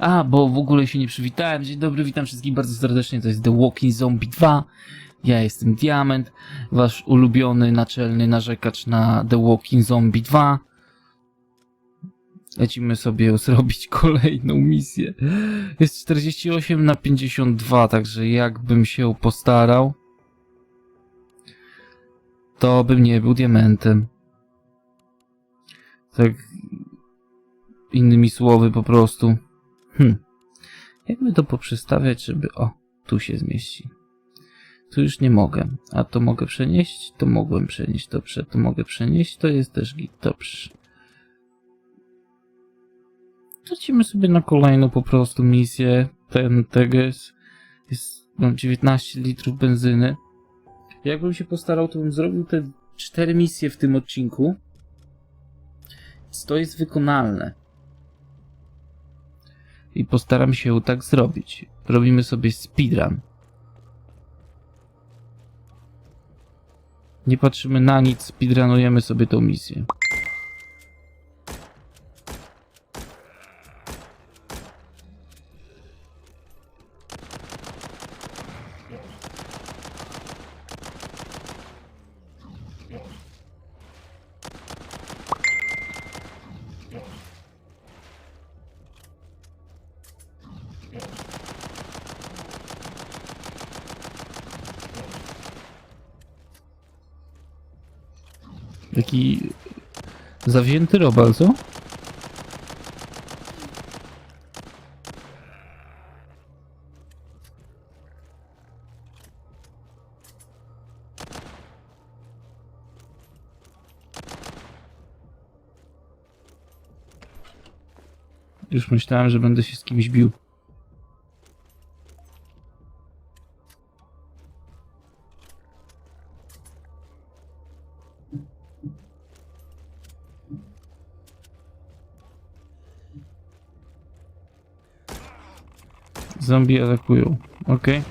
A, bo w ogóle się nie przywitałem. Dzień dobry, witam wszystkich bardzo serdecznie. To jest The Walking Zombie 2. Ja jestem Diament, wasz ulubiony naczelny narzekacz na The Walking Zombie 2. Lecimy sobie zrobić kolejną misję. Jest 48 na 52, także jakbym się postarał, to bym nie był diamentem. Tak innymi słowy po prostu. Hm. Jakby to poprzestawiać, żeby... O, tu się zmieści. Tu już nie mogę. A to mogę przenieść? To mogłem przenieść. Dobrze, to mogę przenieść. To jest też git. Dobrze. Lecimy sobie na kolejną po prostu misję. Ten teges jest... Mam 19 litrów benzyny. Jakbym się postarał, to bym zrobił te cztery misje w tym odcinku. Więc to jest wykonalne. I postaram się tak zrobić. Robimy sobie speedrun. Nie patrzymy na nic, speedrunujemy sobie tą misję. Taki zawzięty robal, co? Już myślałem, że będę się z kimś bił. Zombie atakują. Okej.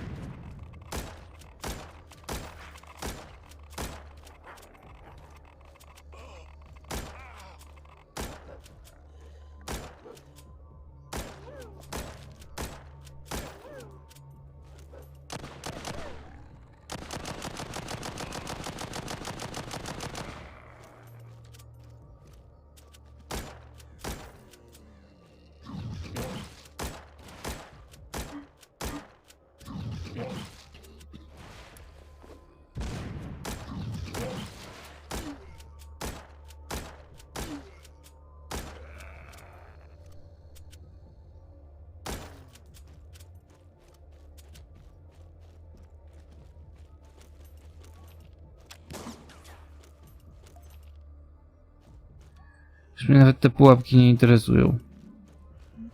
Już mnie nawet te pułapki nie interesują.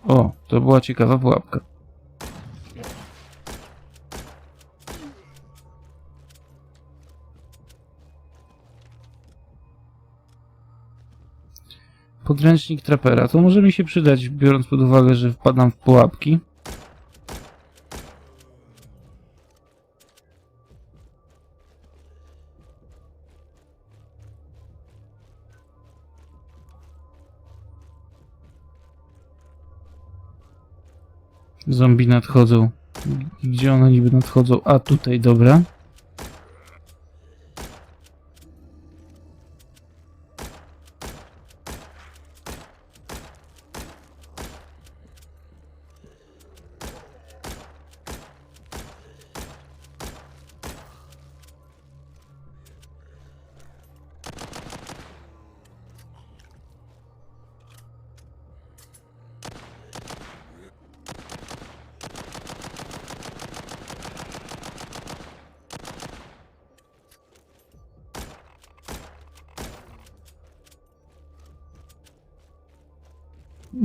O, to była ciekawa pułapka. Podręcznik trapera. To może mi się przydać, biorąc pod uwagę, że wpadam w pułapki. Zombie nadchodzą. Gdzie one niby nadchodzą? A tutaj, dobra.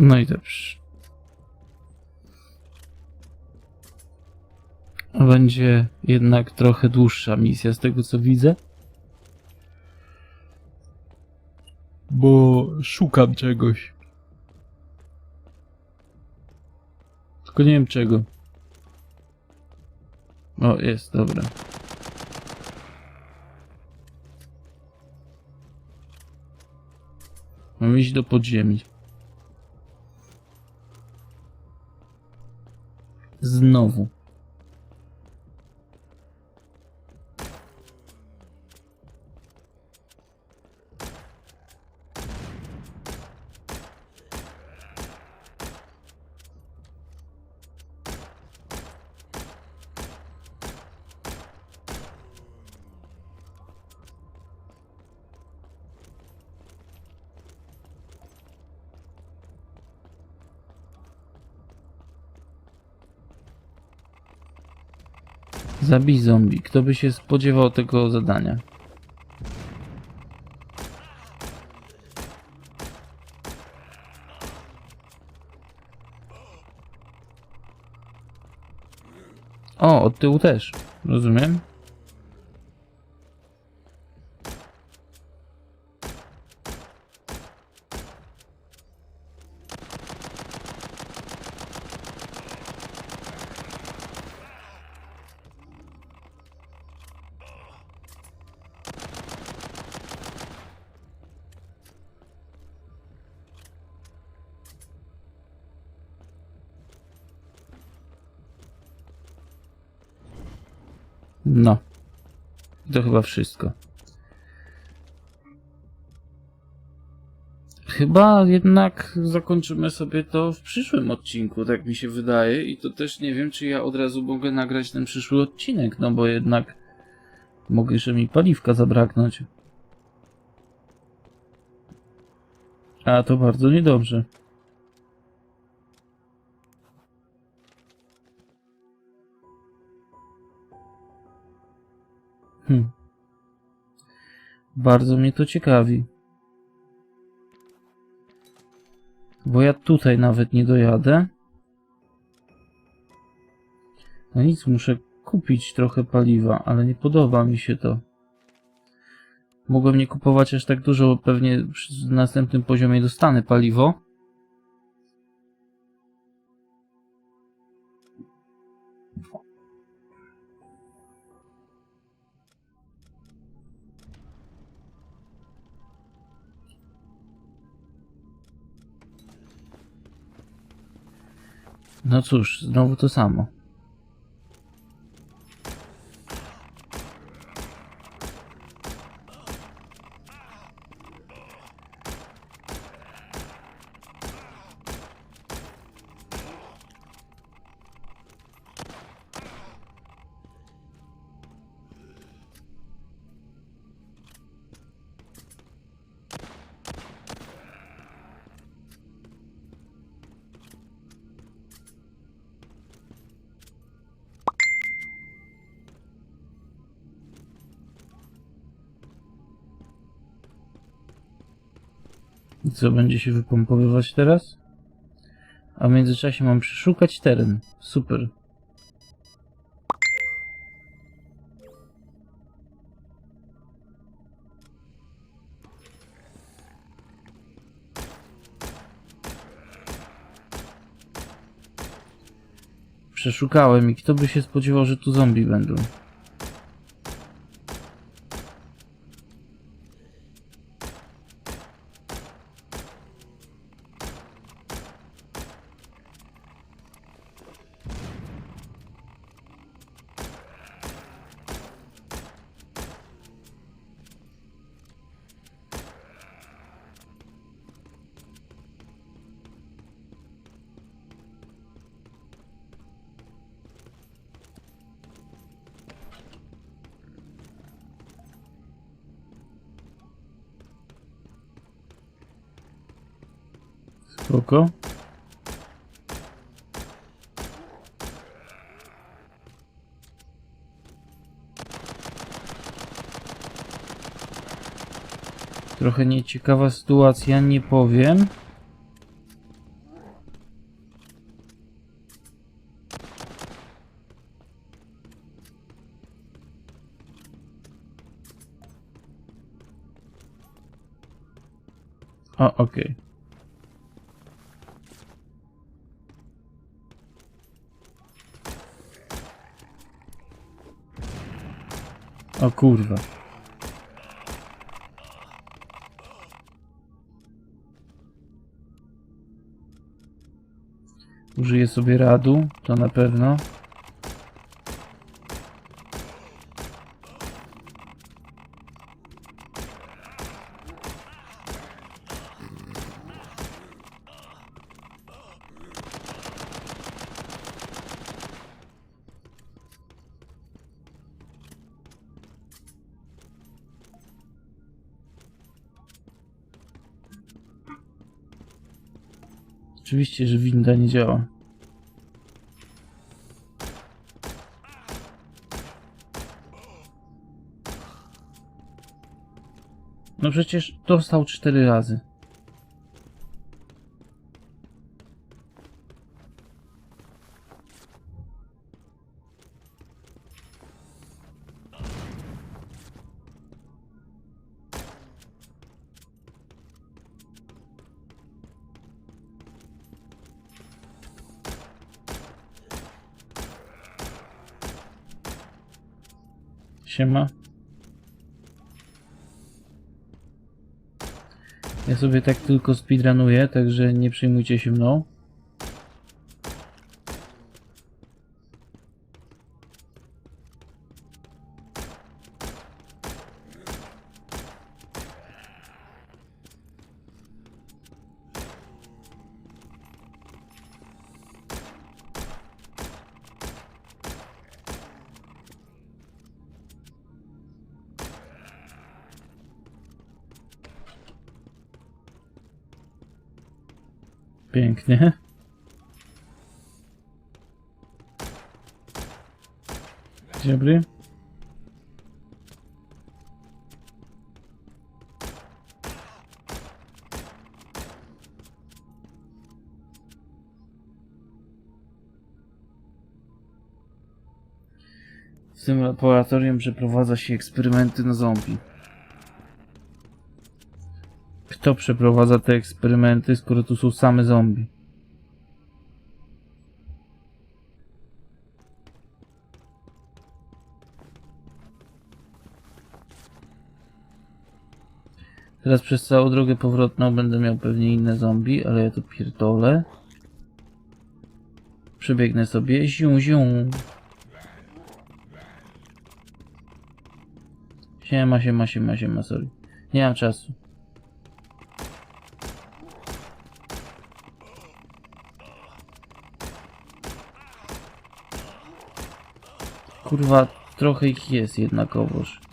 No i dobrze. Będzie jednak trochę dłuższa misja z tego co widzę. Bo szukam czegoś. Tylko nie wiem czego. O, jest, dobra. Mam iść do podziemi. Znowu. Zabij zombie. Kto by się spodziewał tego zadania? O, od tyłu też. Rozumiem. No. To chyba wszystko. Chyba jednak zakończymy sobie to w przyszłym odcinku, tak mi się wydaje. I to też nie wiem, czy ja od razu mogę nagrać ten przyszły odcinek, no bo jednak mogę jeszcze mi paliwka zabraknąć. A to bardzo niedobrze. Hm. Bardzo mnie to ciekawi. Bo ja tutaj nawet nie dojadę. No nic, muszę kupić trochę paliwa, ale nie podoba mi się to. Mogłem nie kupować aż tak dużo, bo pewnie przy następnym poziomie dostanę paliwo. No cóż, znowu to samo. I co będzie się wypompowywać teraz? A w międzyczasie mam przeszukać teren. Super. Przeszukałem i kto by się spodziewał, że tu zombie będą. Spoko. Trochę nieciekawa sytuacja, nie powiem. O, okej. O kurwa. Użyję sobie radu, to na pewno. Oczywiście, że winda nie działa. No przecież dostał cztery razy. Siema. Ja sobie tak tylko speedrunuję, także nie przejmujcie się mną. Pięknie. Dzień dobry. W tym laboratorium przeprowadza się eksperymenty na zombie. Kto przeprowadza te eksperymenty, skoro tu są same zombie? Teraz przez całą drogę powrotną będę miał pewnie inne zombie, ale ja to pierdolę. Przebiegnę sobie, zium zium. Siema, siema, siema, siema, sorry. Nie mam czasu. Kurwa, trochę ich jest jednakowoż.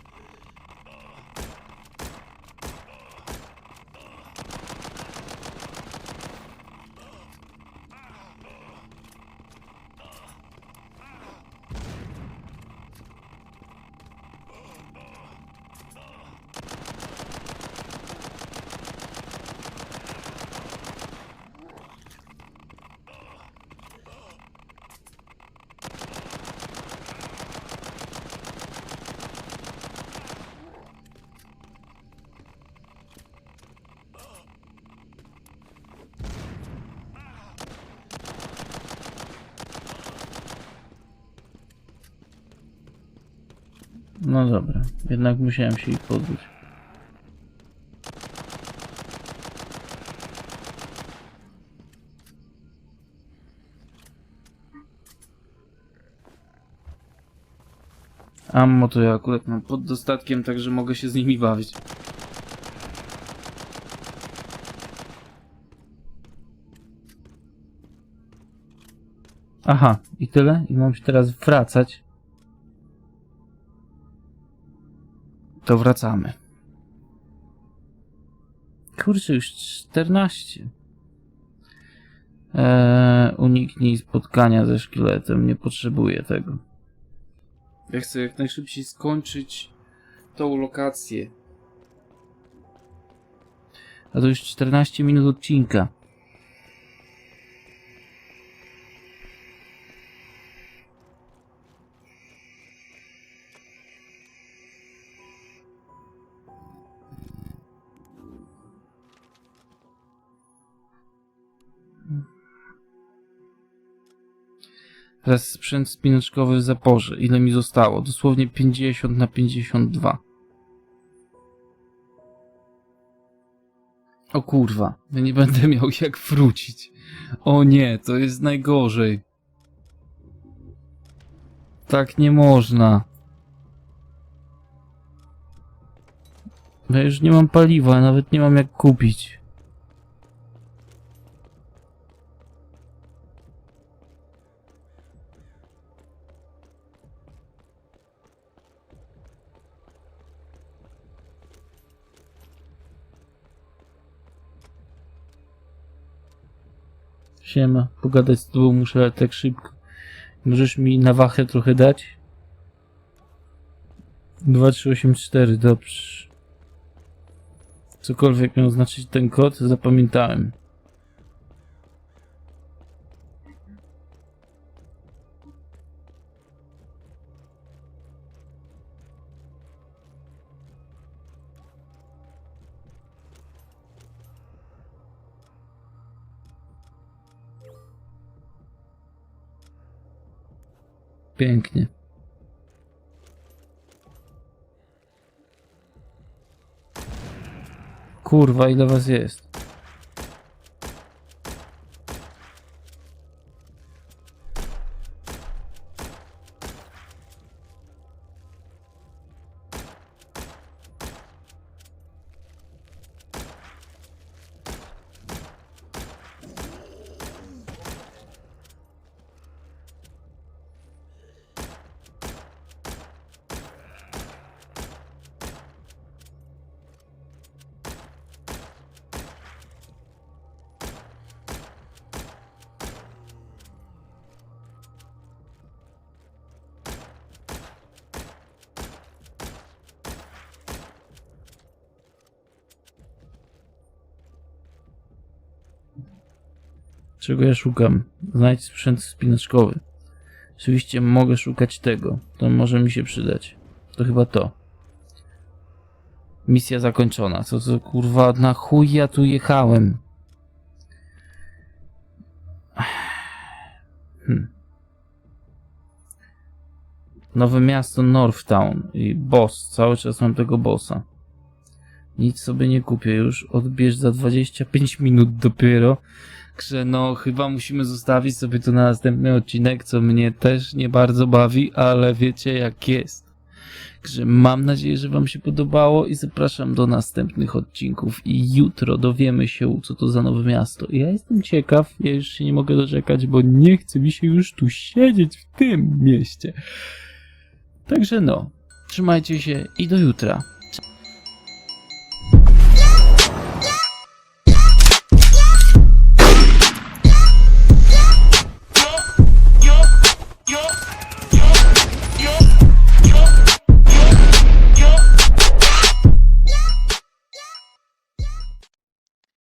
No dobra, jednak musiałem się ich pozbyć. Ammo to ja akurat mam pod dostatkiem, także mogę się z nimi bawić. Aha, i tyle? I mam się teraz wracać. To wracamy. Kurczę, już 14. Eee, uniknij spotkania ze szkieletem, nie potrzebuję tego. Ja chcę jak najszybciej skończyć tą lokację. A to już 14 minut odcinka. Teraz sprzęt spinaczkowy w zaporze. Ile mi zostało? Dosłownie 50 na 52. O kurwa, ja nie będę miał jak wrócić. O nie, to jest najgorzej. Tak nie można. Ja już nie mam paliwa, nawet nie mam jak kupić. Siema, pogadać z tobą muszę tak szybko. Możesz mi na wachę trochę dać? 2384, dobrze. Cokolwiek miał znaczyć ten kod, zapamiętałem. Pięknie. Kurwa, ile was jest? Czego ja szukam? Znajdź sprzęt spinaczkowy. Oczywiście mogę szukać tego. To może mi się przydać. To chyba to. Misja zakończona. Co to kurwa na chuj ja tu jechałem? Hmm. Nowe miasto Northtown i boss. Cały czas mam tego bossa. Nic sobie nie kupię już. Odbierz za 25 minut dopiero. Także no, chyba musimy zostawić sobie to na następny odcinek, co mnie też nie bardzo bawi, ale wiecie jak jest. Także mam nadzieję, że Wam się podobało i zapraszam do następnych odcinków. I jutro dowiemy się, co to za nowe miasto. Ja jestem ciekaw, ja już się nie mogę doczekać, bo nie chce mi się już tu siedzieć w tym mieście. Także no, trzymajcie się i do jutra.